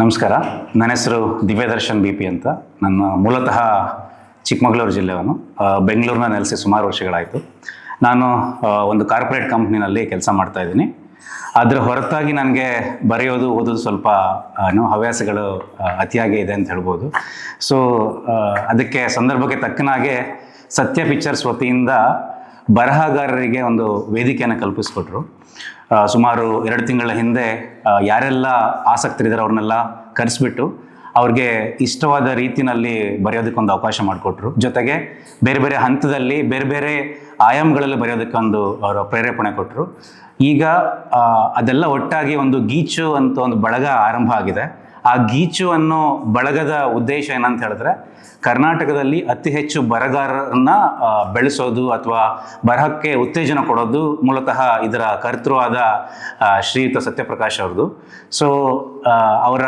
ನಮಸ್ಕಾರ. ನನ್ನ ಹೆಸರು ದಿವ್ಯದರ್ಶನ್ ಬಿ ಪಿ ಅಂತ. ನನ್ನ ಮೂಲತಃ ಚಿಕ್ಕಮಗಳೂರು ಜಿಲ್ಲೆಯವನು. ಬೆಂಗಳೂರಿನ ನೆಲೆಸಿ ಸುಮಾರು ವರ್ಷಗಳಾಯಿತು. ನಾನು ಒಂದು ಕಾರ್ಪೊರೇಟ್ ಕಂಪ್ನಿನಲ್ಲಿ ಕೆಲಸ ಮಾಡ್ತಾ ಇದ್ದೀನಿ. ಅದರ ಹೊರತಾಗಿ ನನಗೆ ಬರೆಯೋದು, ಓದೋದು ಸ್ವಲ್ಪ ಏನು ಹವ್ಯಾಸಗಳು ಅತಿಯಾಗಿ ಇದೆ ಅಂತ ಹೇಳ್ಬೋದು. ಸೊ ಅದಕ್ಕೆ ಸಂದರ್ಭಕ್ಕೆ ತಕ್ಕನಾಗೆ ಸತ್ಯ ಪಿಕ್ಚರ್ಸ್ ವತಿಯಿಂದ ಬರಹಗಾರರಿಗೆ ಒಂದು ವೇದಿಕೆಯನ್ನು ಕಲ್ಪಿಸ್ಕೊಟ್ರು. ಸುಮಾರು ಎರಡು ತಿಂಗಳ ಹಿಂದೆ ಯಾರೆಲ್ಲ ಆಸಕ್ತರಿದ್ದಾರೆ ಅವ್ರನ್ನೆಲ್ಲ ಕರೆಸ್ಬಿಟ್ಟು ಅವ್ರಿಗೆ ಇಷ್ಟವಾದ ರೀತಿನಲ್ಲಿ ಬರೆಯೋದಕ್ಕೊಂದು ಅವಕಾಶ ಮಾಡಿಕೊಟ್ರು. ಜೊತೆಗೆ ಬೇರೆ ಬೇರೆ ಹಂತದಲ್ಲಿ ಬೇರೆ ಬೇರೆ ಆಯಾಮಗಳಲ್ಲಿ ಬರೆಯೋದಕ್ಕೊಂದು ಅವರು ಪ್ರೇರೇಪಣೆ ಕೊಟ್ಟರು ಈಗ ಅದೆಲ್ಲ ಒಟ್ಟಾಗಿ ಒಂದು ಗೀಚು ಅಂತ ಒಂದು ಬಳಗ ಆರಂಭ ಆಗಿದೆ. ಆ ಗೀಚು ಅನ್ನೋ ಬಳಗದ ಉದ್ದೇಶ ಏನಂತ ಹೇಳಿದ್ರೆ ಕರ್ನಾಟಕದಲ್ಲಿ ಅತಿ ಹೆಚ್ಚು ಬರಗಾರರನ್ನ ಬೆಳೆಸೋದು ಅಥವಾ ಬರಹಕ್ಕೆ ಉತ್ತೇಜನ ಕೊಡೋದು ಮೂಲತಃ ಇದರ ಕರ್ತೃವಾದ ಶ್ರೀಯುತ ಸತ್ಯಪ್ರಕಾಶ್ ಅವ್ರದ್ದು. ಸೊ ಅವರ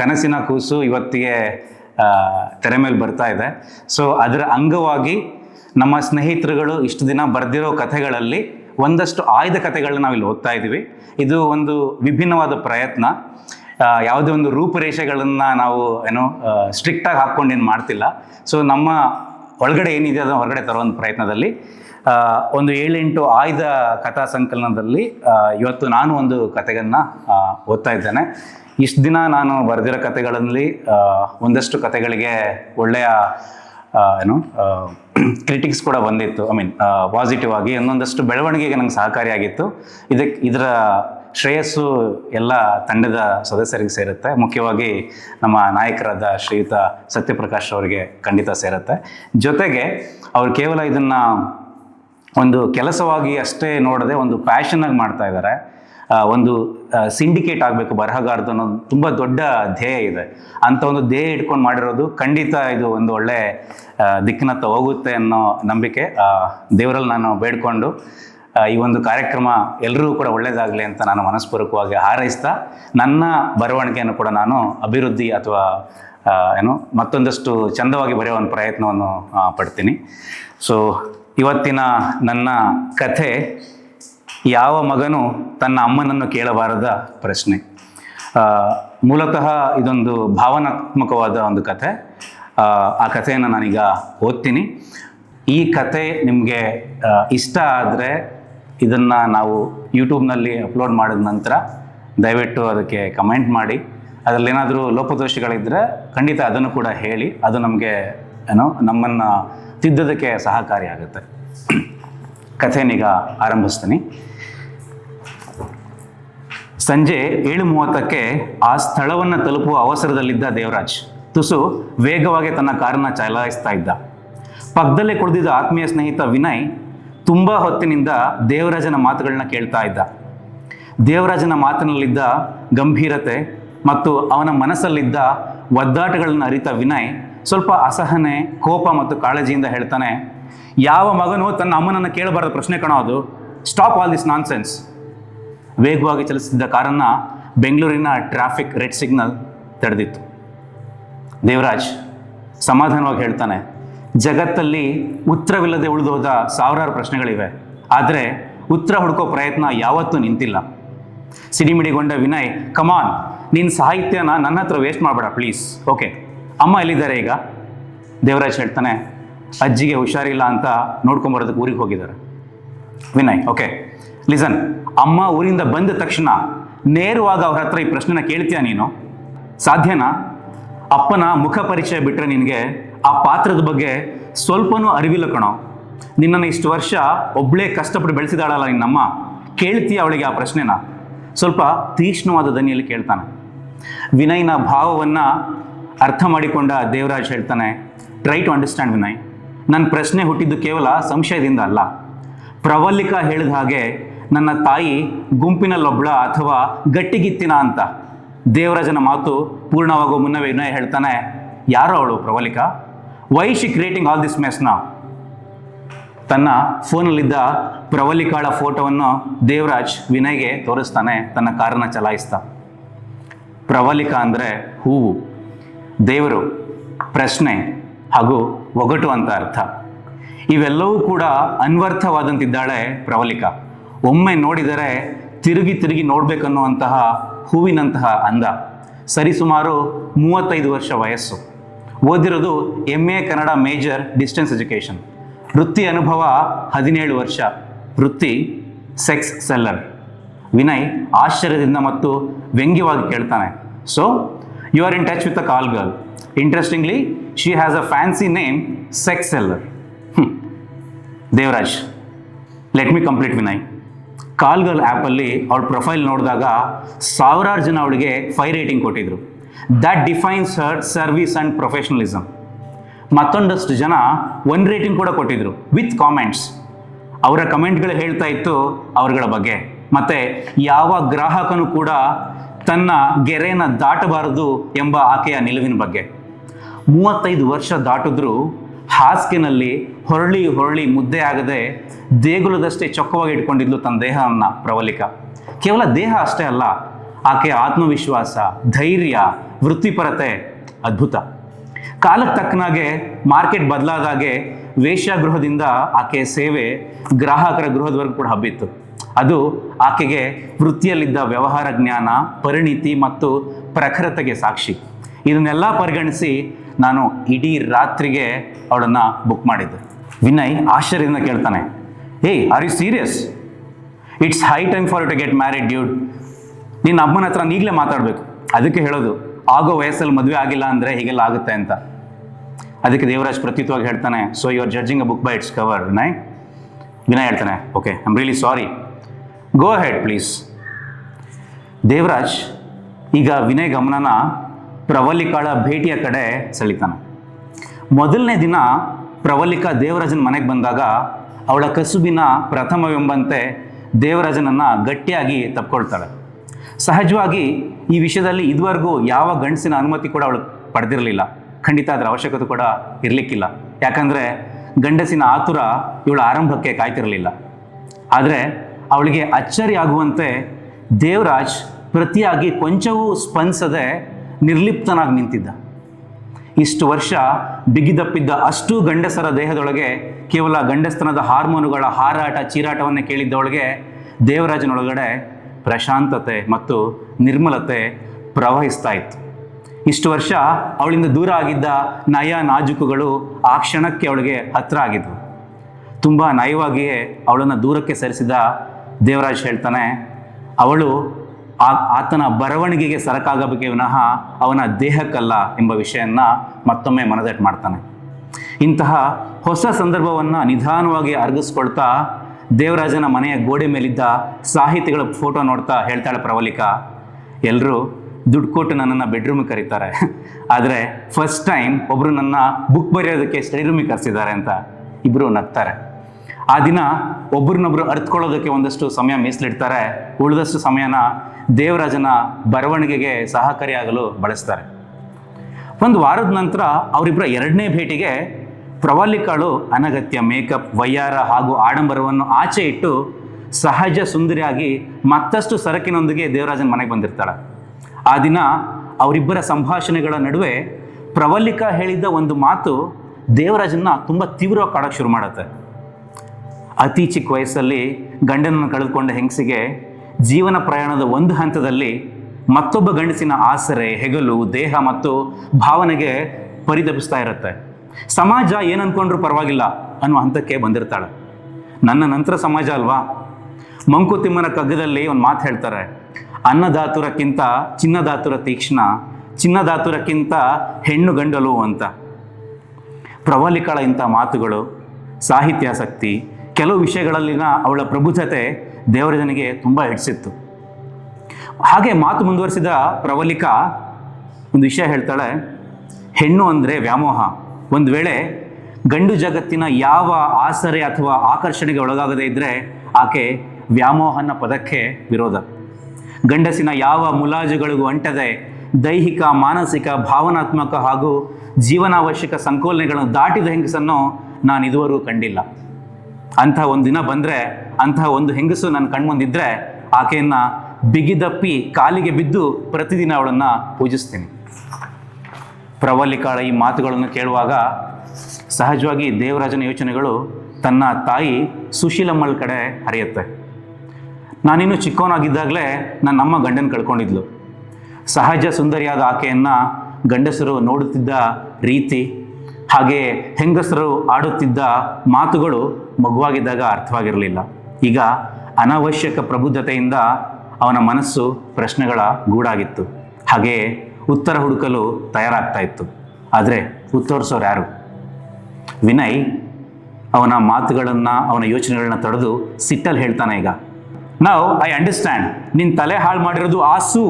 ಕನಸಿನ ಕೂಸು ಇವತ್ತಿಗೆ ತೆರೆ ಮೇಲೆ ಬರ್ತಾ ಇದೆ. ಸೊ ಅದರ ಅಂಗವಾಗಿ ನಮ್ಮ ಸ್ನೇಹಿತರುಗಳು ಇಷ್ಟು ದಿನ ಬರೆದಿರೋ ಕಥೆಗಳಲ್ಲಿ ಒಂದಷ್ಟು ಆಯ್ದ ಕಥೆಗಳನ್ನ ನಾವಿಲ್ಲಿ ಓದ್ತಾ ಇದ್ದೀವಿ ಇದು ಒಂದು ವಿಭಿನ್ನವಾದ ಪ್ರಯತ್ನ. ಯಾವುದೇ ಒಂದು ರೂಪುರೇಷೆಗಳನ್ನು ನಾವು ಏನು ಸ್ಟ್ರಿಕ್ಟಾಗಿ ಹಾಕ್ಕೊಂಡು ಏನು ಮಾಡ್ತಿಲ್ಲ. ಸೊ ನಮ್ಮ ಒಳಗಡೆ ಏನಿದೆ ಅದನ್ನು ಹೊರಗಡೆ ತರೋ ಒಂದು ಪ್ರಯತ್ನದಲ್ಲಿ ಒಂದು ಏಳೆಂಟು ಆಯ್ದ ಕಥಾ ಸಂಕಲನದಲ್ಲಿ ಇವತ್ತು ನಾನು ಒಂದು ಕಥೆಗಳನ್ನು ಓದ್ತಾ ಇದ್ದೇನೆ. ಇಷ್ಟು ದಿನ ನಾನು ಬರೆದಿರೋ ಕಥೆಗಳಲ್ಲಿ ಒಂದಷ್ಟು ಕಥೆಗಳಿಗೆ ಒಳ್ಳೆಯ ಏನು ಕ್ರಿಟಿಕ್ಸ್ ಕೂಡ ಬಂದಿತ್ತು. ಐ ಮೀನ್ ಪಾಸಿಟಿವ್ ಆಗಿ ಇನ್ನೊಂದಷ್ಟು ಬೆಳವಣಿಗೆಗೆ ನಂಗೆ ಸಹಕಾರಿಯಾಗಿತ್ತು. ಇದಕ್ಕೆ ಇದರ ಶ್ರೇಯಸ್ಸು ಎಲ್ಲ ತಂಡದ ಸದಸ್ಯರಿಗೆ ಸೇರುತ್ತೆ. ಮುಖ್ಯವಾಗಿ ನಮ್ಮ ನಾಯಕರಾದ ಶ್ರೀಯುತ ಸತ್ಯಪ್ರಕಾಶ್ ಅವರಿಗೆ ಖಂಡಿತ ಸೇರುತ್ತೆ. ಜೊತೆಗೆ ಅವರು ಕೇವಲ ಇದನ್ನು ಒಂದು ಕೆಲಸವಾಗಿ ಅಷ್ಟೇ ನೋಡದೆ ಒಂದು ಪ್ಯಾಷನಾಗಿ ಮಾಡ್ತಾ ಇದ್ದಾರೆ ಒಂದು ಸಿಂಡಿಕೇಟ್ ಆಗಬೇಕು ಬರಹಗಾರದು ಅನ್ನೋದು ತುಂಬ ದೊಡ್ಡ ಧ್ಯೇಯ ಇದೆ. ಅಂತ ಒಂದು ಧ್ಯೇಯ ಇಟ್ಕೊಂಡು ಮಾಡಿರೋದು ಖಂಡಿತ ಇದು ಒಂದು ಒಳ್ಳೆ ದಿಕ್ಕಿನತ್ತ ಹೋಗುತ್ತೆ ಅನ್ನೋ ನಂಬಿಕೆ ದೇವರಲ್ಲಿ ನಾನು ಬೇಡ್ಕೊಂಡು ಈ ಒಂದು ಕಾರ್ಯಕ್ರಮ ಎಲ್ಲರೂ ಕೂಡ ಒಳ್ಳೆಯದಾಗಲಿ ಅಂತ ನಾನು ಮನಸ್ಪೂರ್ವಕವಾಗಿ ಹಾರೈಸ್ತಾ, ನನ್ನ ಬರವಣಿಗೆಯನ್ನು ಕೂಡ ನಾನು ಅಭಿವೃದ್ಧಿ ಅಥವಾ ಏನು, ಮತ್ತೊಂದಷ್ಟು ಚಂದವಾಗಿ ಬರೆಯುವ ಒಂದು ಪ್ರಯತ್ನವನ್ನು ಪಡ್ತೀನಿ. ಸೊ ಇವತ್ತಿನ ನನ್ನ ಕಥೆ, ಯಾವ ಮಗನು ತನ್ನ ಅಮ್ಮನನ್ನು ಕೇಳಬಾರದ ಪ್ರಶ್ನೆ. ಮೂಲತಃ ಇದೊಂದು ಭಾವನಾತ್ಮಕವಾದ ಒಂದು ಕಥೆ. ಆ ಕಥೆಯನ್ನು ನಾನೀಗ ಓದ್ತೀನಿ. ಈ ಕತೆ ನಿಮಗೆ ಇಷ್ಟ ಆದರೆ ಇದನ್ನು ನಾವು ಯೂಟ್ಯೂಬ್ನಲ್ಲಿ ಅಪ್ಲೋಡ್ ಮಾಡಿದ ನಂತರ ದಯವಿಟ್ಟು ಅದಕ್ಕೆ ಕಮೆಂಟ್ ಮಾಡಿ. ಅದರಲ್ಲಿ ಏನಾದರೂ ಲೋಪದೋಷಗಳಿದ್ದರೆ ಖಂಡಿತ ಅದನ್ನು ಕೂಡ ಹೇಳಿ. ಅದು ನಮಗೆ, ಏನೋ, ನಮ್ಮನ್ನು ತಿದ್ದೋದಕ್ಕೆ ಸಹಕಾರಿಯಾಗುತ್ತೆ ಕಥೆನೀಗ ಆರಂಭಿಸ್ತೀನಿ. ಸಂಜೆ ಏಳು ಮೂವತ್ತಕ್ಕೆ ಆ ಸ್ಥಳವನ್ನು ತಲುಪುವ ಅವಸರದಲ್ಲಿದ್ದ ದೇವರಾಜ್, ತುಸು ವೇಗವಾಗಿ ತನ್ನ ಕಾರನ್ನು ಚಲಾಯಿಸ್ತಾ ಇದ್ದ. ಪಕ್ಕದಲ್ಲೇ ಕುಳಿದಿದ್ದ ಆತ್ಮೀಯ ಸ್ನೇಹಿತ ವಿನಯ್ ತುಂಬ ಹೊತ್ತಿನಿಂದ ದೇವರಾಜನ ಮಾತುಗಳನ್ನ ಕೇಳ್ತಾ ಇದ್ದ. ದೇವರಾಜನ ಮಾತಿನಲ್ಲಿದ್ದ ಗಂಭೀರತೆ ಮತ್ತು ಅವನ ಮನಸ್ಸಲ್ಲಿದ್ದ ಒದ್ದಾಟಗಳನ್ನು ಅರಿತ ವಿನಯ್ ಸ್ವಲ್ಪ ಅಸಹನೆ, ಕೋಪ ಮತ್ತು ಕಾಳಜಿಯಿಂದ ಹೇಳ್ತಾನೆ, ಯಾವ ಮಗನು ತನ್ನ ಅಮ್ಮನನ್ನು ಕೇಳಬಾರ್ದ ಪ್ರಶ್ನೆ ಕಾಣೋದು ಸ್ಟಾಪ್ ಆಲ್ ದಿಸ್ ನಾನ್ಸೆನ್ಸ್ ವೇಗವಾಗಿ ಚಲಿಸುತ್ತಿದ್ದ ಕಾರನ್ನು ಬೆಂಗಳೂರಿನ ಟ್ರಾಫಿಕ್ ರೆಡ್ ಸಿಗ್ನಲ್ ತಡೆದಿತ್ತು. ದೇವರಾಜ್ ಸಮಾಧಾನವಾಗಿ ಹೇಳ್ತಾನೆ ಜಗತ್ತಲ್ಲಿ ಉತ್ತರವಿಲ್ಲದೆ ಉಳಿದೋದ ಸಾವಿರಾರು ಪ್ರಶ್ನೆಗಳಿವೆ. ಆದರೆ ಉತ್ತರ ಹುಡುಕೋ ಪ್ರಯತ್ನ ಯಾವತ್ತೂ ನಿಂತಿಲ್ಲ. ಸಿಡಿಮಿಡಿಗೊಂಡ ವಿನಯ್ ಕಮಾನ್ ನಿನ್ನ ಸಾಹಿತ್ಯನ ನನ್ನ ಹತ್ರ ವೇಸ್ಟ್ ಮಾಡಬೇಡ ಪ್ಲೀಸ್ ಓಕೆ ಅಮ್ಮ ಎಲ್ಲಿದ್ದಾರೆ ಈಗ? ದೇವರಾಜ್ ಹೇಳ್ತಾನೆ, ಅಜ್ಜಿಗೆ ಹುಷಾರಿಲ್ಲ ಅಂತ ನೋಡ್ಕೊಂಬರೋದಕ್ಕೆ ಊರಿಗೆ ಹೋಗಿದ್ದಾರೆ. ವಿನಯ್ ಓಕೆ ಲಿಸನ್ ಅಮ್ಮ ಊರಿಂದ ಬಂದ ತಕ್ಷಣ ನೇರವಾಗಿ ಅವ್ರ ಹತ್ರ ಈ ಪ್ರಶ್ನೆನ ಕೇಳ್ತೀಯ ನೀನು? ಸಾಧ್ಯನಾ? ಅಪ್ಪನ ಮುಖ ಪರಿಚಯ ಬಿಟ್ಟರೆ ನಿನಗೆ ಆ ಪಾತ್ರದ ಬಗ್ಗೆ ಸ್ವಲ್ಪನೂ ಅರಿವಿಲ್ಲ ಕಣೋ. ನಿನ್ನನ್ನು ಇಷ್ಟು ವರ್ಷ ಒಬ್ಬಳೇ ಕಷ್ಟಪಟ್ಟು ಬೆಳೆಸಿದಾಳಲ್ಲ ನಿನ್ನಮ್ಮ. ಕೇಳ್ತೀಯ ಅವಳಿಗೆ ಆ ಪ್ರಶ್ನೆನ? ಸ್ವಲ್ಪ ತೀಕ್ಷ್ಣವಾದ ದನಿಯಲ್ಲಿ ಕೇಳ್ತಾನೆ. ವಿನಯ್ನ ಭಾವವನ್ನು ಅರ್ಥ ಮಾಡಿಕೊಂಡ ದೇವರಾಜ್ ಹೇಳ್ತಾನೆ ಟ್ರೈ ಟು ಅಂಡರ್ಸ್ಟ್ಯಾಂಡ್ ವಿನಯ್. ನನ್ನ ಪ್ರಶ್ನೆ ಹುಟ್ಟಿದ್ದು ಕೇವಲ ಸಂಶಯದಿಂದ ಅಲ್ಲ. ಪ್ರವಲ್ಲಿಕ ಹೇಳಿದ ಹಾಗೆ ನನ್ನ ತಾಯಿ ಗುಂಪಿನಲ್ಲೊಬ್ಳ ಅಥವಾ ಗಟ್ಟಿಗಿತ್ತಿನ ಅಂತ. ದೇವರಾಜನ ಮಾತು ಪೂರ್ಣವಾಗೋ ಮುನ್ನವೇ ವಿನಯ್ ಹೇಳ್ತಾನೆ, ಯಾರೋ ಅವಳು Pravallika? Why she creating all this mess ನಾವು ತನ್ನ ಫೋನಲ್ಲಿದ್ದ ಪ್ರವಲಿಕಾಳ ಫೋಟೋವನ್ನು ದೇವರಾಜ್ ವಿನಯ್ಗೆ ತೋರಿಸ್ತಾನೆ, ತನ್ನ ಕಾರನ್ನು ಚಲಾಯಿಸ್ತಾ. ಪ್ರವಲಿಕ ಅಂದರೆ ಹೂವು, ದೇವರು, ಪ್ರಶ್ನೆ ಹಾಗೂ ಒಗಟು ಅಂತ ಅರ್ಥ. ಇವೆಲ್ಲವೂ ಕೂಡ ಅನ್ವರ್ಥವಾದಂತಿದ್ದಾಳೆ ಪ್ರವಲಿಕ. ಒಮ್ಮೆ ನೋಡಿದರೆ ತಿರುಗಿ ತಿರುಗಿ ನೋಡಬೇಕನ್ನುವಂತಹ ಹೂವಿನಂತಹ ಅಂದ. ಸರಿಸುಮಾರು ಮೂವತ್ತೈದು ವರ್ಷ ವಯಸ್ಸು. ಓದಿರೋದು M A Kannada major distance education ವೃತ್ತಿ ಅನುಭವ ಹದಿನೇಳು ವರ್ಷ. ವೃತ್ತಿ ಸೆಕ್ಸ್ ಸೆಲ್ಲರ್ ವಿನಯ್ ಆಶ್ಚರ್ಯದಿಂದ ಮತ್ತು ವ್ಯಂಗ್ಯವಾಗಿ ಕೇಳ್ತಾನೆ. So you are in touch with a call girl interestingly she has a fancy name sex seller Devaraj let me complete Vinay. Call girl ಆ್ಯಪಲ್ಲಿ ಅವಳ ಪ್ರೊಫೈಲ್ ನೋಡಿದಾಗ ಸಾವಿರಾರು ಜನ ಅವಳಿಗೆ ಫೈ ರೇಟಿಂಗ್ ಕೊಟ್ಟಿದ್ರು. That defines her service and professionalism ಮತ್ತೊಂದಷ್ಟು ಜನ one rating ಕೂಡ ಕೊಟ್ಟಿದ್ರು ವಿತ್ ಕಾಮೆಂಟ್ಸ್ ಅವರ ಕಮೆಂಟ್ಗಳು ಹೇಳ್ತಾ ಇತ್ತು ಅವರುಗಳ ಬಗ್ಗೆ. ಮತ್ತು ಯಾವ ಗ್ರಾಹಕನು ಕೂಡ ತನ್ನ ಗೆರೆನ ದಾಟಬಾರದು ಎಂಬ ಆಕೆಯ ನಿಲುವಿನ ಬಗ್ಗೆ. ಮೂವತ್ತೈದು ವರ್ಷ ದಾಟಿದ್ರೂ, ಹಾಸಿಗೆನಲ್ಲಿ ಹೊರಳಿ ಹೊರಳಿ ಮುದ್ದೆ ಆಗದೆ ದೇಗುಲದಷ್ಟೇ ಚೊಕ್ಕವಾಗಿ ಇಟ್ಕೊಂಡಿದ್ಲು ತನ್ನ ದೇಹವನ್ನು ಪ್ರವಲಿಕ ಕೇವಲ ದೇಹ ಅಷ್ಟೇ ಅಲ್ಲ ಆಕೆಯ ಆತ್ಮವಿಶ್ವಾಸ, ಧೈರ್ಯ, ವೃತ್ತಿಪರತೆ, ಅದ್ಭುತ. ಕಾಲಕ್ಕೆ ತಕ್ಕನಾಗೆ ಮಾರ್ಕೆಟ್ ಬದಲಾದಾಗೆ ವೇಶ್ಯಾಗೃಹದಿಂದ ಆಕೆಯ ಸೇವೆ ಗ್ರಾಹಕರ ಗೃಹದವರೆಗೂ ಕೂಡ ಹಬ್ಬಿತ್ತು. ಅದು ಆಕೆಗೆ ವೃತ್ತಿಯಲ್ಲಿದ್ದ ವ್ಯವಹಾರ ಜ್ಞಾನ, ಪರಿಣಿತಿ ಮತ್ತು ಪ್ರಖರತೆಗೆ ಸಾಕ್ಷಿ. ಇದನ್ನೆಲ್ಲ ಪರಿಗಣಿಸಿ ನಾನು ಇಡೀ ರಾತ್ರಿಗೆ ಅವಳನ್ನು ಬುಕ್ ಮಾಡಿದ್ದೆ. ವಿನಯ್ ಆಶ್ಚರ್ಯದಿಂದ ಕೇಳ್ತಾನೆ, hey are you serious it's high time for to get married dude ನಿನ್ನ ಅಮ್ಮನ ಹತ್ರ ನೀಗಲೇ ಮಾತಾಡಬೇಕು. ಅದಕ್ಕೆ ಹೇಳೋದು, ಆಗೋ ವಯಸ್ಸಲ್ಲಿ ಮದುವೆ ಆಗಿಲ್ಲ ಅಂದರೆ ಹೀಗೆಲ್ಲ ಆಗುತ್ತೆ ಅಂತ. ಅದಕ್ಕೆ ದೇವರಾಜ್ ಪ್ರತ್ಯುತವಾಗಿ ಹೇಳ್ತಾನೆ so you are judging a book by its cover ನೈ ವಿನಯ್ ಹೇಳ್ತಾನೆ okay I'm really sorry go ahead please Devaraj ಈಗ ವಿನಯ್ ಗಮನನ ಪ್ರವಲ್ಲಿಕಾಳ ಭೇಟಿಯ ಕಡೆ ಸೆಳಿತಾನೆ. ಮೊದಲನೇ ದಿನ ಪ್ರವಲ್ಲಿಕಾ ದೇವರಾಜನ ಮನೆಗೆ ಬಂದಾಗ ಅವಳ ಕಸುಬಿನ ಪ್ರಥಮವೆಂಬಂತೆ ದೇವರಾಜನನ್ನು ಗಟ್ಟಿಯಾಗಿ ತಪ್ಕೊಳ್ತಾಳೆ. ಸಹಜವಾಗಿ ಈ ವಿಷಯದಲ್ಲಿ ಇದುವರೆಗೂ ಯಾವ ಗಂಡಸಿನ ಅನುಮತಿ ಕೂಡ ಅವಳು ಪಡೆದಿರಲಿಲ್ಲ. ಖಂಡಿತ ಅದರ ಅವಶ್ಯಕತೆ ಕೂಡ ಇರಲಿಕ್ಕಿಲ್ಲ. ಯಾಕಂದರೆ ಗಂಡಸಿನ ಆತುರ ಇವಳ ಆರಂಭಕ್ಕೆ ಕಾಯ್ತಿರಲಿಲ್ಲ. ಆದರೆ ಅವಳಿಗೆ ಅಚ್ಚರಿ ಆಗುವಂತೆ ದೇವರಾಜ್ ಪ್ರತಿಯಾಗಿ ಕೊಂಚವೂ ಸ್ಪಂದಿಸದೆ ನಿರ್ಲಿಪ್ತನಾಗಿ ನಿಂತಿದ್ದ. ಇಷ್ಟು ವರ್ಷ ಬಿಗಿದಪ್ಪಿದ್ದ ಅಷ್ಟು ಗಂಡಸರ ದೇಹದೊಳಗೆ ಕೇವಲ ಗಂಡಸ್ತನದ ಹಾರ್ಮೋನುಗಳ ಹಾರಾಟ, ಚೀರಾಟವನ್ನು ಕೇಳಿದ್ದವಳಿಗೆ ದೇವರಾಜನೊಳಗಡೆ ಪ್ರಶಾಂತತೆ ಮತ್ತು ನಿರ್ಮಲತೆ ಪ್ರವಹಿಸ್ತಾ ಇತ್ತು. ಇಷ್ಟು ವರ್ಷ ಅವಳಿಂದ ದೂರ ಆಗಿದ್ದ ನಯ ನಾಜುಕುಗಳು ಆ ಕ್ಷಣಕ್ಕೆ ಅವಳಿಗೆ ಹತ್ರ ಆಗಿದ್ವು. ತುಂಬ ನಯವಾಗಿಯೇ ಅವಳನ್ನು ದೂರಕ್ಕೆ ಸರಿಸಿದ ದೇವರಾಜ್ ಹೇಳ್ತಾನೆ, ಅವಳು ಆ, ಆತನ ಬರವಣಿಗೆಗೆ ಸರಕಾಗಬೇಕೆ ವಿನಃ ಅವನ ದೇಹಕ್ಕಲ್ಲ ಎಂಬ ವಿಷಯನ್ನ ಮತ್ತೊಮ್ಮೆ ಮನದಟ್ಟು ಮಾಡ್ತಾನೆ. ಇಂತಹ ಹೊಸ ಸಂದರ್ಭವನ್ನು ನಿಧಾನವಾಗಿ ಅರ್ಗಿಸ್ಕೊಳ್ತಾ ದೇವರಾಜನ ಮನೆಯ ಗೋಡೆ ಮೇಲಿದ್ದ ಸಾಹಿತಿಗಳ ಫೋಟೋ ನೋಡ್ತಾ ಹೇಳ್ತಾಳೆ ಪ್ರವಲಿಕಾ ಎಲ್ಲರೂ ದುಡ್ಡು ಕೊಟ್ಟು ನನ್ನನ್ನು ಬೆಡ್ರೂಮಿಗೆ ಕರೀತಾರೆ. ಆದರೆ ಫಸ್ಟ್ ಟೈಮ್ ಒಬ್ಬರು ನನ್ನ ಬುಕ್ ಬರೆಯೋದಕ್ಕೆ ಸ್ಟಡಿ ರೂಮಿಗೆ ಕರೆಸಿದ್ದಾರೆ ಅಂತ ಇಬ್ಬರು ನಗ್ತಾರೆ. ಆ ದಿನ ಒಬ್ರನ್ನೊಬ್ರು ಅರ್ಥಕೊಳ್ಳೋದಕ್ಕೆ ಒಂದಷ್ಟು ಸಮಯ ಮೀಸಲಿಡ್ತಾರೆ. ಉಳಿದಷ್ಟು ಸಮಯನ ದೇವರಾಜನ ಬರವಣಿಗೆಗೆ ಸಹಕಾರಿಯಾಗಲು ಬಳಸ್ತಾರೆ. ಒಂದು ವಾರದ ನಂತರ ಅವರಿಬ್ಬರ ಎರಡನೇ ಭೇಟಿಗೆ ಪ್ರವಾಲಿಕಾಳು ಅನಗತ್ಯ ಮೇಕಪ್ ವಯ್ಯಾರ ಹಾಗೂ ಆಡಂಬರವನ್ನು ಆಚೆ ಇಟ್ಟು ಸಹಜ ಸುಂದರಿಯಾಗಿ ಮತ್ತಷ್ಟು ಸರಕಿನೊಂದಿಗೆ ದೇವರಾಜನ ಮನೆಗೆ ಬಂದಿರ್ತಾಳೆ. ಆ ದಿನ ಅವರಿಬ್ಬರ ಸಂಭಾಷಣೆಗಳ ನಡುವೆ ಪ್ರವಲ್ಲಿಕಾ ಹೇಳಿದ್ದ ಒಂದು ಮಾತು ದೇವರಾಜನ್ನ ತುಂಬ ತೀವ್ರವಾಗಿ ಕಾಡೋಕ್ಕೆ ಶುರು ಮಾಡುತ್ತೆ. ಅತಿ ಚಿಕ್ಕ ವಯಸ್ಸಲ್ಲಿ ಗಂಡನನ್ನು ಕಳೆದುಕೊಂಡ ಹೆಂಗಸಿಗೆ ಜೀವನ ಪ್ರಯಾಣದ ಒಂದು ಹಂತದಲ್ಲಿ ಮತ್ತೊಬ್ಬ ಗಂಡಸಿನ ಆಸರೆ, ಹೆಗಲು, ದೇಹ ಮತ್ತು ಭಾವನೆಗೆ ಪರಿತಪಿಸ್ತಾ ಇರುತ್ತೆ. ಸಮಾಜ ಏನನ್ಕೊಂಡ್ರೂ ಪರವಾಗಿಲ್ಲ ಅನ್ನೋ ಹಂತಕ್ಕೆ ಬಂದಿರ್ತಾಳೆ. ನನ್ನ ನಂತರ ಸಮಾಜ ಅಲ್ವಾ? ಮಂಕುತಿಮ್ಮನ ಕಗ್ಗದಲ್ಲಿ ಒಂದು ಮಾತು ಹೇಳ್ತಾರೆ, ಅನ್ನದಾತುರಕ್ಕಿಂತ ಚಿನ್ನದಾತುರ ತೀಕ್ಷ್ಣ, ಚಿನ್ನದಾತುರಕ್ಕಿಂತ ಹೆಣ್ಣು ಗಂಡಲು ಅಂತ. ಪ್ರವಾಲಿಕಾಳ ಇಂಥ ಮಾತುಗಳು, ಸಾಹಿತ್ಯಾಸಕ್ತಿ, ಕೆಲವು ವಿಷಯಗಳಲ್ಲಿನ ಅವಳ ಪ್ರಬುದ್ಧತೆ ದೇವರಜನಿಗೆ ತುಂಬ ಹಿಡಿಸಿತ್ತು. ಹಾಗೆ ಮಾತು ಮುಂದುವರಿಸಿದ ಪ್ರವಲಿಕಾ ಒಂದು ವಿಷಯ ಹೇಳ್ತಾಳೆ, ಹೆಣ್ಣು ಅಂದರೆ ವ್ಯಾಮೋಹ. ಒಂದು ವೇಳೆ ಗಂಡು ಜಗತ್ತಿನ ಯಾವ ಆಸರೆ ಅಥವಾ ಆಕರ್ಷಣೆಗೆ ಒಳಗಾಗದೇ ಇದ್ದರೆ ಆಕೆ ವ್ಯಾಮೋಹನ ಪದಕ್ಕೆ ವಿರೋಧ. ಗಂಡಸಿನ ಯಾವ ಮುಲಾಜುಗಳಿಗೂ ಅಂಟದೆ ದೈಹಿಕ, ಮಾನಸಿಕ, ಭಾವನಾತ್ಮಕ ಹಾಗೂ ಜೀವನಾವಶ್ಯಕ ಸಂಕೋಲನೆಗಳನ್ನು ದಾಟಿದ ಹೆಂಗಸನ್ನು ನಾನು ಇದುವರೆಗೂ ಕಂಡಿಲ್ಲ. ಅಂಥ ಒಂದು ದಿನ ಬಂದರೆ ಅಂತಹ ಒಂದು ಹೆಂಗಸು ನನ್ನ ಕಣ್ಮುಂದಿದ್ರೆ ಆಕೆಯನ್ನು ಬಿಗಿದಪ್ಪಿ ಕಾಲಿಗೆ ಬಿದ್ದು ಪ್ರತಿದಿನ ಅವಳನ್ನು ಪೂಜಿಸ್ತೀನಿ. ಪ್ರವಲ್ಲಿಕಾಳ ಈ ಮಾತುಗಳನ್ನು ಕೇಳುವಾಗ ಸಹಜವಾಗಿ ದೇವರಾಜನ ಯೋಚನೆಗಳು ತನ್ನ ತಾಯಿ ಸುಶೀಲಮ್ಮಳ ಕಡೆ ಹರಿಯುತ್ತೆ. ನಾನಿನ್ನು ಚಿಕ್ಕವನಾಗಿದ್ದಾಗಲೇ ನನ್ನ ಅಮ್ಮ ಗಂಡನ ಕಳ್ಕೊಂಡಿದ್ಲು. ಸಹಜ ಸುಂದರಿಯಾದ ಆಕೆಯನ್ನು ಗಂಡಸರು ನೋಡುತ್ತಿದ್ದ ರೀತಿ, ಹಾಗೆ ಹೆಂಗಸರು ಆಡುತ್ತಿದ್ದ ಮಾತುಗಳು ಮಗುವಾಗಿದ್ದಾಗ ಅರ್ಥವಾಗಿರಲಿಲ್ಲ. ಈಗ ಅನಾವಶ್ಯಕ ಪ್ರಬುದ್ಧತೆಯಿಂದ ಅವನ ಮನಸ್ಸು ಪ್ರಶ್ನೆಗಳ ಗೂಡಾಗಿತ್ತು. ಹಾಗೆಯೇ ಉತ್ತರ ಹುಡುಕಲು ತಯಾರಾಗ್ತಾ ಇತ್ತು. ಆದರೆ ಉತ್ತರಿಸೋರು ಯಾರು? ವಿನಯ್ ಅವನ ಮಾತುಗಳನ್ನು, ಅವನ ಯೋಚನೆಗಳನ್ನ ತಡೆದು ಸಿಟ್ಟಲ್ಲಿ ಹೇಳ್ತಾನೆ ಈಗ. ನಾವು ಐ ಅಂಡರ್ಸ್ಟ್ಯಾಂಡ್ ನಿನ್ನ ತಲೆ ಹಾಳು ಮಾಡಿರೋದು ಆಸು.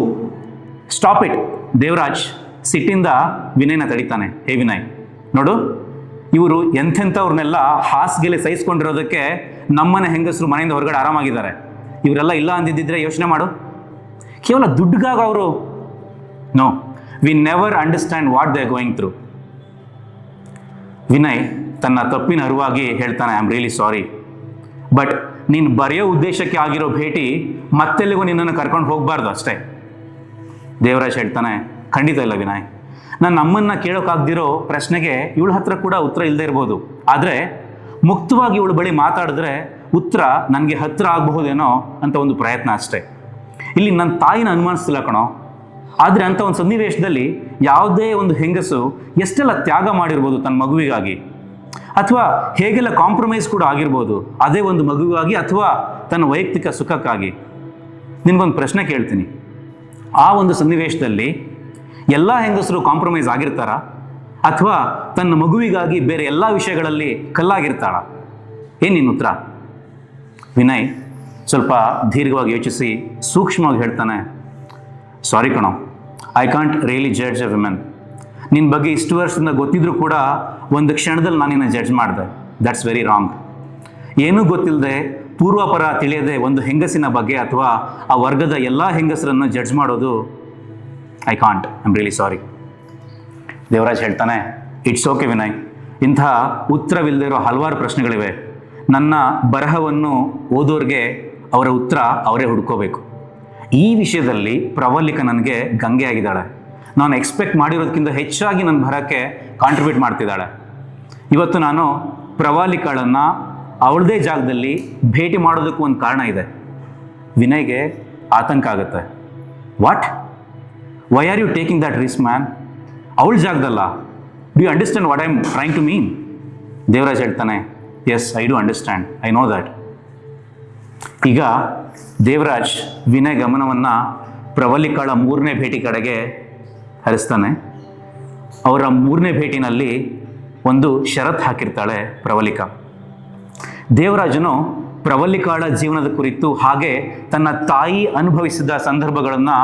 ಸ್ಟಾಪ್ ಇಟ್ ದೇವರಾಜ್ ಸಿಟ್ಟಿಂದ ವಿನಯ್ನ ತಡಿತಾನೆ. ಹೇ ವಿನಯ್, ನೋಡು, ಇವರು ಎಂಥೆಂಥವ್ರನ್ನೆಲ್ಲ ಹಾಸಿಗೆಲೆ ಸಹಿಸ್ಕೊಂಡಿರೋದಕ್ಕೆ ನಮ್ಮನೆ ಹೆಂಗಸರು ಮನೆಯಿಂದ ಹೊರಗಡೆ ಆರಾಮಾಗಿದ್ದಾರೆ. ಇವರೆಲ್ಲ ಇಲ್ಲ ಅಂದಿದ್ದಿದ್ರೆ ಯೋಚನೆ ಮಾಡು. ಕೇವಲ ದುಡ್ಡುಗಾಗ ಅವರು. No we never understand what they going through Vinay ತನ್ನ ತಪ್ಪಿನ ಅರಿವಾಗಿ ಹೇಳ್ತಾನೆ I am really sorry but ನೀನು ಬರೆಯೋ ಉದ್ದೇಶಕ್ಕೆ ಆಗಿರೋ ಭೇಟಿ ಮತ್ತೆಲ್ಲಿಗೂ ನಿನ್ನನ್ನು ಕರ್ಕೊಂಡು ಹೋಗಬಾರ್ದು ಅಷ್ಟೇ. ದೇವರಾಜ್ ಹೇಳ್ತಾನೆ, ಖಂಡಿತ ಇಲ್ಲ ವಿನಯ್. ನಾನು ನಮ್ಮನ್ನು ಕೇಳೋಕ್ಕಾಗ್ದಿರೋ ಪ್ರಶ್ನೆಗೆ ಇವಳ ಹತ್ರ ಕೂಡ ಉತ್ತರ ಇಲ್ಲದೆ ಇರ್ಬೋದು. ಆದರೆ ಮುಕ್ತವಾಗಿ ಇವಳು ಬಳಿ ಮಾತಾಡಿದ್ರೆ ಉತ್ತರ ನನಗೆ ಹತ್ತಿರ ಆಗಬಹುದೇನೋ ಅಂತ ಒಂದು ಪ್ರಯತ್ನ ಅಷ್ಟೇ. ಇಲ್ಲಿ ನನ್ನ ತಾಯಿನ ಅನುಮಾನಿಸ್ತಿಲ್ಲ ಕಣೋ. ಆದರೆ ಅಂಥ ಒಂದು ಸನ್ನಿವೇಶದಲ್ಲಿ ಯಾವುದೇ ಒಂದು ಹೆಂಗಸು ಎಷ್ಟೆಲ್ಲ ತ್ಯಾಗ ಮಾಡಿರ್ಬೋದು ತನ್ನ ಮಗುವಿಗಾಗಿ? ಅಥವಾ ಹೇಗೆಲ್ಲ ಕಾಂಪ್ರಮೈಸ್ ಕೂಡ ಆಗಿರ್ಬೋದು ಅದೇ ಒಂದು ಮಗುವಿಗಾಗಿ ಅಥವಾ ತನ್ನ ವೈಯಕ್ತಿಕ ಸುಖಕ್ಕಾಗಿ? ನಿಮಗೊಂದು ಪ್ರಶ್ನೆ ಕೇಳ್ತೀನಿ. ಆ ಒಂದು ಸನ್ನಿವೇಶದಲ್ಲಿ ಎಲ್ಲ ಹೆಂಗಸರು ಕಾಂಪ್ರಮೈಸ್ ಆಗಿರ್ತಾರ? ಅಥವಾ ತನ್ನ ಮಗುವಿಗಾಗಿ ಬೇರೆ ಎಲ್ಲ ವಿಷಯಗಳಲ್ಲಿ ಕಲ್ಲಾಗಿರ್ತಾಳ ನಿನ್ನ ಉತ್ತರ? ವಿನಯ್, ಸ್ವಲ್ಪ ದೀರ್ಘವಾಗಿ ಯೋಚಿಸಿ ಸೂಕ್ಷ್ಮವಾಗಿ ಹೇಳ್ತಾನೆ. ಸಾರಿ ಕಣೋ. I can't really judge a women ನಿನ್ನ ಬಗ್ಗೆ ಇಷ್ಟು ವರ್ಷದಿಂದ ಗೊತ್ತಿದ್ರೂ ಕೂಡ ಒಂದು ಕ್ಷಣದಲ್ಲಿ ನಾನು ನಿನ್ನ ಜಡ್ಜ್ ಮಾಡಿದೆ. ದಟ್ಸ್ ವೆರಿ ರಾಂಗ್ ಏನೂ ಗೊತ್ತಿಲ್ಲದೆ ಪೂರ್ವಪರ ತಿಳಿಯದೆ ಒಂದು ಹೆಂಗಸಿನ ಬಗ್ಗೆ ಅಥವಾ ಆ ವರ್ಗದ ಎಲ್ಲ ಹೆಂಗಸರನ್ನು ಜಡ್ಜ್ ಮಾಡೋದು I can't I am really sorry Devaraj ಹೇಳ್ತಾನೆ ಇಟ್ಸ್ ಓಕೆ ವಿನಯ್ ಇಂಥ ಉತ್ತರವಿಲ್ಲದೆ ಇರೋ ಹಲವಾರು ಪ್ರಶ್ನೆಗಳಿವೆ. ನನ್ನ ಬರಹವನ್ನು ಓದೋರಿಗೆ ಅವರ ಉತ್ತರ ಅವರೇ ಹುಡ್ಕೋಬೇಕು. ಈ ವಿಷಯದಲ್ಲಿ ಪ್ರವಲ್ಲಿಕ ನನಗೆ ಗಂಗೆ ಆಗಿದ್ದಾಳೆ ನಾನು ಎಕ್ಸ್ಪೆಕ್ಟ್ ಮಾಡಿರೋದಕ್ಕಿಂತ ಹೆಚ್ಚಾಗಿ ನನ್ನ ಬರೋಕ್ಕೆ ಕಾಂಟ್ರಿಬ್ಯೂಟ್ ಮಾಡ್ತಿದ್ದಾಳೆ. ಇವತ್ತು ನಾನು ಪ್ರವಾಲಿಕಾಳನ್ನು ಅವಳದೇ ಜಾಗದಲ್ಲಿ ಭೇಟಿ ಮಾಡೋದಕ್ಕೂ ಒಂದು ಕಾರಣ ಇದೆ. ವಿನಯ್ಗೆ ಆತಂಕ ಆಗುತ್ತೆ. What why are you taking that risk man ಅವಳ ಜಾಗದಲ್ಲ. Do you understand what I am trying to mean Devaraj ಹೇಳ್ತಾನೆ yes I do understand I know that ಈಗ ದೇವರಾಜ್ ವಿನಯ್ ಗಮನವನ್ನು ಪ್ರವಲ್ಲಿಕಾಳ ಮೂರನೇ ಭೇಟಿ ಕಡೆಗೆ ಹರಿಸ್ತಾನೆ. ಅವರ ಮೂರನೇ ಭೇಟಿನಲ್ಲಿ ಒಂದು ಷರತ್ ಹಾಕಿರ್ತಾಳೆ ಪ್ರವಲಿಕಾ ದೇವರಾಜನು ಪ್ರವಲ್ಲಿಕಾಳ ಜೀವನದ ಕುರಿತು ಹಾಗೆ ತನ್ನ ತಾಯಿ ಅನುಭವಿಸಿದ ಸಂದರ್ಭಗಳನ್ನು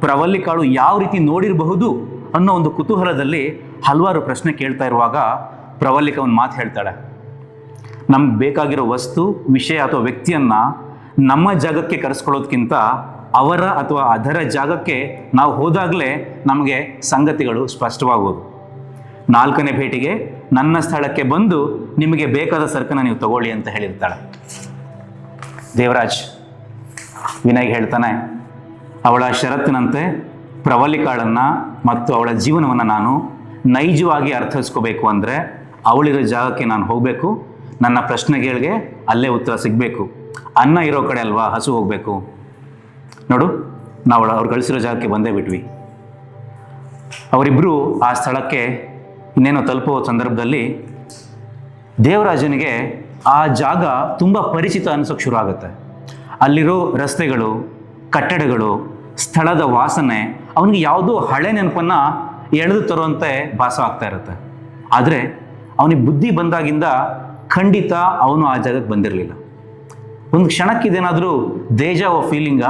ಪ್ರವಲ್ಲಿಕಾಳು ಯಾವ ರೀತಿ ನೋಡಿರಬಹುದು ಅನ್ನೋ ಒಂದು ಕುತೂಹಲದಲ್ಲಿ ಹಲವಾರು ಪ್ರಶ್ನೆ ಕೇಳ್ತಾ ಇರುವಾಗ ಪ್ರವಲ್ಲಿಕ ಒಂದು ಮಾತು ಹೇಳ್ತಾಳೆ. ನಮ್ಗೆ ಬೇಕಾಗಿರೋ ವಸ್ತು, ವಿಷಯ ಅಥವಾ ವ್ಯಕ್ತಿಯನ್ನು ನಮ್ಮ ಜಾಗಕ್ಕೆ ಕರೆಸ್ಕೊಳ್ಳೋದ್ಕಿಂತ ಅವರ ಅಥವಾ ಅದರ ಜಾಗಕ್ಕೆ ನಾವು ಹೋದಾಗಲೇ ನಮಗೆ ಸಂಗತಿಗಳು ಸ್ಪಷ್ಟವಾಗುವುದು ನಾಲ್ಕನೇ ಭೇಟಿಗೆ ನನ್ನ ಸ್ಥಳಕ್ಕೆ ಬಂದು ನಿಮಗೆ ಬೇಕಾದ ಸರಕನ್ನು ನೀವು ತಗೊಳ್ಳಿ ಅಂತ ಹೇಳಿರ್ತಾಳೆ. ದೇವರಾಜ್, ವಿನಯ್ ಹೇಳ್ತಾನೆ, ಅವಳ ಷರತ್ತಿನಂತೆ ಪ್ರವಲಿಕಾಳನ್ನು ಮತ್ತು ಅವಳ ಜೀವನವನ್ನು ನಾನು ನೈಜವಾಗಿ ಅರ್ಥೈಸ್ಕೋಬೇಕು ಅಂದರೆ ಅವಳಿರೋ ಜಾಗಕ್ಕೆ ನಾನು ಹೋಗಬೇಕು. ನನ್ನ ಪ್ರಶ್ನೆಗಳಿಗೆ ಅಲ್ಲೇ ಉತ್ತರ ಸಿಗಬೇಕು. ಅನ್ನ ಇರೋ ಕಡೆ ಅಲ್ವಾ ಹಸು ಹೋಗಬೇಕು. ನೋಡು ನಾವು ಅವ್ರು ಗಳಿಸಿರೋ ಜಾಗಕ್ಕೆ ಬಂದೇ ಬಿಟ್ವಿ. ಅವರಿಬ್ಬರು ಆ ಸ್ಥಳಕ್ಕೆ ಇನ್ನೇನೋ ತಲುಪುವ ಸಂದರ್ಭದಲ್ಲಿ ದೇವರಾಜನಿಗೆ ಆ ಜಾಗ ತುಂಬ ಪರಿಚಿತ ಅನಿಸೋಕೆ ಶುರು ಆಗುತ್ತೆ. ಅಲ್ಲಿರೋ ರಸ್ತೆಗಳು, ಕಟ್ಟಡಗಳು, ಸ್ಥಳದ ವಾಸನೆ, ಅವನಿಗೆ ಯಾವುದೋ ಹಳೆ ನೆನಪನ್ನು ಎಳೆದು ತರುವಂತೆ ಭಾಸ ಆಗ್ತಾ ಇರುತ್ತೆ. ಆದರೆ ಅವನಿಗೆ ಬುದ್ಧಿ ಬಂದಾಗಿಂದ ಖಂಡಿತ ಅವನು ಆ ಜಾಗಕ್ಕೆ ಬಂದಿರಲಿಲ್ಲ. ಒಂದು ಕ್ಷಣಕ್ಕಿದೇನಾದರೂ ದೇಜ ಓ ಫೀಲಿಂಗ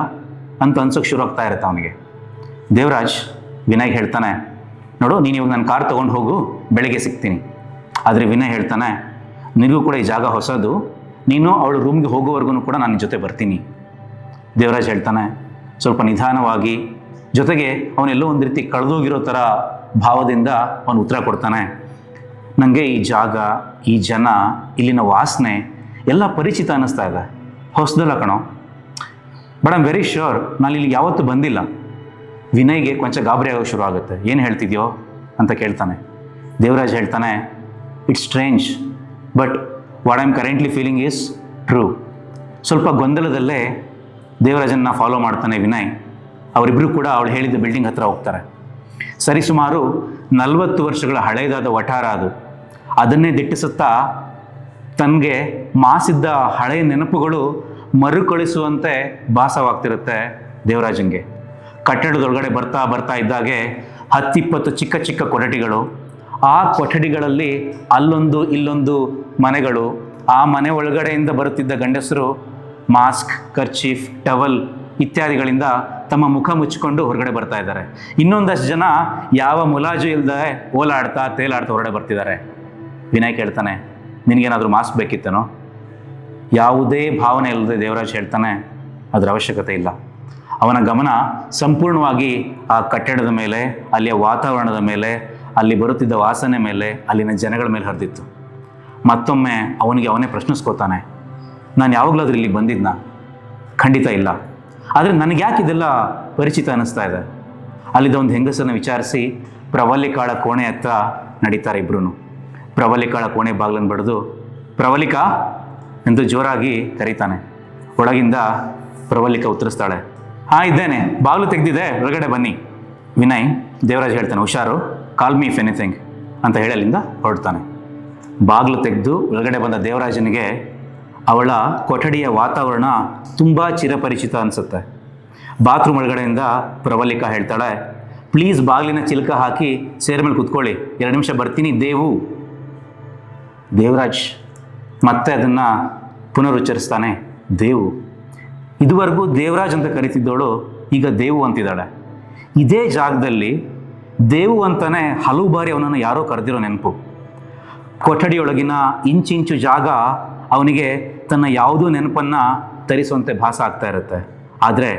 ಅಂತ ಅನ್ಸೋಕ್ಕೆ ಶುರು ಆಗ್ತಾ ಇರುತ್ತೆ ಅವನಿಗೆ. ದೇವರಾಜ್, ವಿನಯ್ ಹೇಳ್ತಾನೆ, ನೋಡು, ನೀನು ಇವಾಗ ನನ್ನ ಕಾರ್ ತೊಗೊಂಡು ಹೋಗು, ಬೆಳಗ್ಗೆ ಸಿಗ್ತೀನಿ. ಆದರೆ ವಿನಯ್ ಹೇಳ್ತಾನೆ, ನಿನಗೂ ಕೂಡ ಈ ಜಾಗ ಹೊಸದು, ನೀನು ಅವಳು ರೂಮ್ಗೆ ಹೋಗೋವರೆಗೂ ಕೂಡ ನಾನು ಜೊತೆ ಬರ್ತೀನಿ. ದೇವರಾಜ್ ಹೇಳ್ತಾನೆ, ಸ್ವಲ್ಪ ನಿಧಾನವಾಗಿ, ಜೊತೆಗೆ ಅವನೆಲ್ಲೋ ಒಂದು ರೀತಿ ಕಳೆದೋಗಿರೋ ಥರ ಭಾವದಿಂದ ಅವನು ಉತ್ತರ ಕೊಡ್ತಾನೆ. ನನಗೆ ಈ ಜಾಗ, ಈ ಜನ, ಇಲ್ಲಿನ ವಾಸನೆ ಎಲ್ಲ ಪರಿಚಿತ ಅನ್ನಿಸ್ತಾ ಇದೆ. ಹೊಸದಲ್ಲ ಕಣೋ. ಬಟ್ ಐಮ್ ವೆರಿ ಶ್ಯೂರ್ ನಾನು ಇಲ್ಲಿ ಯಾವತ್ತೂ ಬಂದಿಲ್ಲ. ವಿನಯ್ಗೆ ಕೊಂಚ ಗಾಬರಿ ಆಗೋ ಶುರು ಆಗುತ್ತೆ. ಏನು ಹೇಳ್ತಿದ್ಯೋ ಅಂತ ಕೇಳ್ತಾನೆ. ದೇವರಾಜ್ ಹೇಳ್ತಾನೆ it's strange but what I am currently feeling is true ಸ್ವಲ್ಪ ಗೊಂದಲದಲ್ಲೇ ದೇವರಾಜನ್ನ ಫಾಲೋ ಮಾಡ್ತಾನೆ ವಿನಯ್. ಅವರಿಬ್ಬರು ಕೂಡ ಅವಳು ಹೇಳಿದ ಬಿಲ್ಡಿಂಗ್ ಹತ್ರ ಹೋಗ್ತಾರೆ. ಸರಿಸುಮಾರು ನಲವತ್ತು ವರ್ಷಗಳ ಹಳೆಯದಾದ ವಠಾರ ಅದು. ಅದನ್ನೇ ದಿಟ್ಟಿಸುತ್ತಾ ತನಗೆ ಮಾಸಿದ್ದ ಹಳೆಯ ನೆನಪುಗಳು ಮರುಕಳಿಸುವಂತೆ ಭಾಸವಾಗ್ತಿರುತ್ತೆ ದೇವರಾಜನ್ಗೆ. ಕಟ್ಟಡದೊಳಗಡೆ ಬರ್ತಾ ಬರ್ತಾ ಇದ್ದಾಗೆ ಹತ್ತಿಪ್ಪತ್ತು ಚಿಕ್ಕ ಚಿಕ್ಕ ಕೊಠಡಿಗಳು. ಆ ಕೊಠಡಿಗಳಲ್ಲಿ ಅಲ್ಲೊಂದು ಇಲ್ಲೊಂದು ಮನೆಗಳು. ಆ ಮನೆ ಒಳಗಡೆಯಿಂದ ಬರುತ್ತಿದ್ದ ಗಂಡಸರು ಮಾಸ್ಕ್, ಕರ್ಚೀಫ್, ಟವಲ್ ಇತ್ಯಾದಿಗಳಿಂದ ತಮ್ಮ ಮುಖ ಮುಚ್ಚಿಕೊಂಡು ಹೊರಗಡೆ ಬರ್ತಾ ಇದ್ದಾರೆ. ಇನ್ನೊಂದಷ್ಟು ಜನ ಯಾವ ಮುಲಾಜು ಇಲ್ಲದೆ ಓಲಾಡ್ತಾ ತೇಲಾಡ್ತಾ ಹೊರಗಡೆ ಬರ್ತಿದ್ದಾರೆ. ವಿನಯ್ ಕೇಳ್ತಾನೆ, ನಿನಗೇನಾದರೂ ಮಾಸ್ಕ್ ಬೇಕಿತ್ತೇನೋ? ಯಾವುದೇ ಭಾವನೆ ಇಲ್ಲದೆ ದೇವರಾಜ್ ಹೇಳ್ತಾನೆ, ಅದರ ಅವಶ್ಯಕತೆ ಇಲ್ಲ. ಅವನ ಗಮನ ಸಂಪೂರ್ಣವಾಗಿ ಆ ಕಟ್ಟಡದ ಮೇಲೆ, ಅಲ್ಲಿಯ ವಾತಾವರಣದ ಮೇಲೆ, ಅಲ್ಲಿ ಬರುತ್ತಿದ್ದ ವಾಸನೆ ಮೇಲೆ, ಅಲ್ಲಿನ ಜನಗಳ ಮೇಲೆ ಹರಿದಿತ್ತು. ಮತ್ತೊಮ್ಮೆ ಅವನಿಗೆ ಅವನೇ ಪ್ರಶ್ನಿಸ್ಕೋತಾನೆ, ನಾನು ಯಾವಾಗಲಾದ್ರೂ ಇಲ್ಲಿ ಬಂದಿದ್ನಾ? ಖಂಡಿತ ಇಲ್ಲ. ಆದರೆ ನನಗೆ ಯಾಕೆ ಇದೆಲ್ಲ ಪರಿಚಿತ ಅನ್ನಿಸ್ತಾ ಇದೆ? ಅಲ್ಲಿದ್ದ ಒಂದು ಹೆಂಗಸನ್ನು ವಿಚಾರಿಸಿ ಪ್ರವಲ್ಲಿಕಾಳ ಕೋಣೆ ಹತ್ರ ನಡೀತಾರೆ ಇಬ್ರು ಪ್ರವಲ್ಲಿಕಾಳ ಕೋಣೆ ಬಾಗಿಲನ್ನು ಬಡಿದು ಪ್ರಬಲಿಕಾ ಎಂದು ಜೋರಾಗಿ ಕರೀತಾನೆ. ಒಳಗಿಂದ ಪ್ರಬಲಿಕ ಉತ್ತರಿಸ್ತಾಳೆ, ಹಾಂ, ಇದ್ದೇನೆ. ಬಾಗಿಲು ತೆಗೆದಿದೆ, ಒಳಗಡೆ ಬನ್ನಿ. ವಿನಯ್ ದೇವರಾಜ್ ಹೇಳ್ತಾನೆ, ಹುಷಾರು. ಕಾಲ್ ಮೀ ಇಫ್ ಎನಿಥಿಂಗ್ ಅಂತ ಹೇಳಿ ಅಲ್ಲಿಂದ ಹೊರಡ್ತಾನೆ. ಬಾಗಿಲು ತೆಗೆದು ಒಳಗಡೆ ಬಂದ ದೇವರಾಜನಿಗೆ ಅವಳ ಕೊಠಡಿಯ ವಾತಾವರಣ ತುಂಬ ಚಿರಪರಿಚಿತ ಅನಿಸುತ್ತೆ. ಬಾತ್ರೂಮ್ ಒಳಗಡೆಯಿಂದ ಪ್ರಬಲಿಕ ಹೇಳ್ತಾಳೆ, ಪ್ಲೀಸ್ ಬಾಗಿಲಿನ ಚಿಲಕ ಹಾಕಿ ಸೇರ್ ಮೇಲೆ ಕುತ್ಕೊಳ್ಳಿ. ಎರಡು ನಿಮಿಷ ಬರ್ತೀನಿ ದೇವು ದೇವರಾಜ್ ಮತ್ತೆ ಅದನ್ನು ಪುನರುಚ್ಚರಿಸ್ತಾನೆ, ದೇವು. ಇದುವರೆಗೂ ದೇವರಾಜ್ ಅಂತ ಕರಿತಿದ್ದವಳು ಈಗ ದೇವು ಅಂತಿದ್ದಾಳೆ. ಇದೇ ಜಾಗದಲ್ಲಿ ದೇವು ಅಂತಾನೆ ಹಲವು ಬಾರಿ ಅವನನ್ನು ಯಾರೋ ಕರೆದಿರೋ ನೆನಪು. ಕೊಠಡಿಯೊಳಗಿನ ಇಂಚಿಂಚು ಜಾಗ ಅವನಿಗೆ ತನ್ನ ಯಾವುದೋ ನೆನಪನ್ನು ತರಿಸುವಂತೆ ಭಾಸ ಆಗ್ತಾ ಇರುತ್ತೆ. ಆದರೆ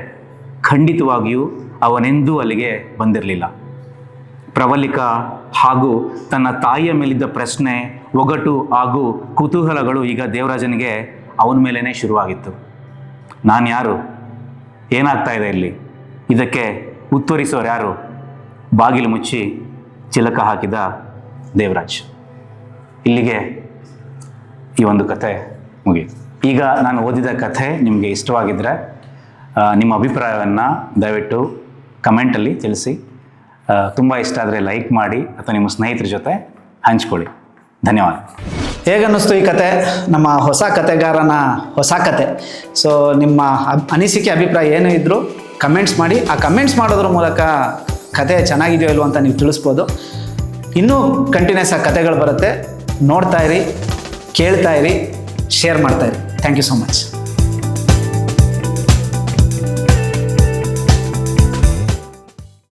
ಖಂಡಿತವಾಗಿಯೂ ಅವನೆಂದೂ ಅಲ್ಲಿಗೆ ಬಂದಿರಲಿಲ್ಲ. ಪ್ರವಲ್ಲಿಕ ಹಾಗೂ ತನ್ನ ತಾಯಿಯ ಮೇಲಿದ್ದ ಪ್ರಶ್ನೆ, ಒಗಟು ಹಾಗೂ ಕುತೂಹಲಗಳು ಈಗ ದೇವರಾಜನಿಗೆ ಅವನ ಮೇಲೇ ಶುರುವಾಗಿತ್ತು. ನಾನು ಯಾರು? ಏನಾಗ್ತಾ ಇದೆ ಇಲ್ಲಿ? ಇದಕ್ಕೆ ಉತ್ತರಿಸೋರು ಯಾರು? ಬಾಗಿಲು ಮುಚ್ಚಿ ಚಿಲಕ ಹಾಕಿದ ದೇವರಾಜ್. ಇಲ್ಲಿಗೆ ಈ ಒಂದು ಕತೆ ಮುಗಿಯಿತು. ಈಗ ನಾನು ಓದಿದ ಕಥೆ ನಿಮಗೆ ಇಷ್ಟವಾಗಿದ್ದರೆ ನಿಮ್ಮ ಅಭಿಪ್ರಾಯವನ್ನು ದಯವಿಟ್ಟು ಕಮೆಂಟಲ್ಲಿ ತಿಳಿಸಿ. ತುಂಬ ಇಷ್ಟ ಆದರೆ ಲೈಕ್ ಮಾಡಿ ಅಥವಾ ನಿಮ್ಮ ಸ್ನೇಹಿತರ ಜೊತೆ ಹಂಚ್ಕೊಳ್ಳಿ. ಧನ್ಯವಾದ. ಹೇಗನ್ನಿಸ್ತು ಈ ಕತೆ? ನಮ್ಮ ಹೊಸ ಕತೆಗಾರನ ಹೊಸ ಕತೆ. ಸೊ ನಿಮ್ಮ ಅನಿಸಿಕೆ, ಅಭಿಪ್ರಾಯ ಏನು ಇದ್ದರೂ ಕಮೆಂಟ್ಸ್ ಮಾಡಿ. ಆ ಕಮೆಂಟ್ಸ್ ಮಾಡೋದ್ರ ಮೂಲಕ ಕತೆ ಚೆನ್ನಾಗಿದೆಯೋ ಇಲ್ವೋ ಅಂತ ನೀವು ತಿಳಿಸ್ಬೋದು. ಇನ್ನೂ ಕಂಟಿನ್ಯೂಸ್ ಆ ಕತೆಗಳು ಬರುತ್ತೆ. ನೋಡ್ತಾ ಇರಿ, ಕೇಳ್ತಾ ಇರಿ ಶೇರ್ ಮಾಡ್ತಾ ಥ್ಯಾಂಕ್ ಯು ಸೊ ಮಚ್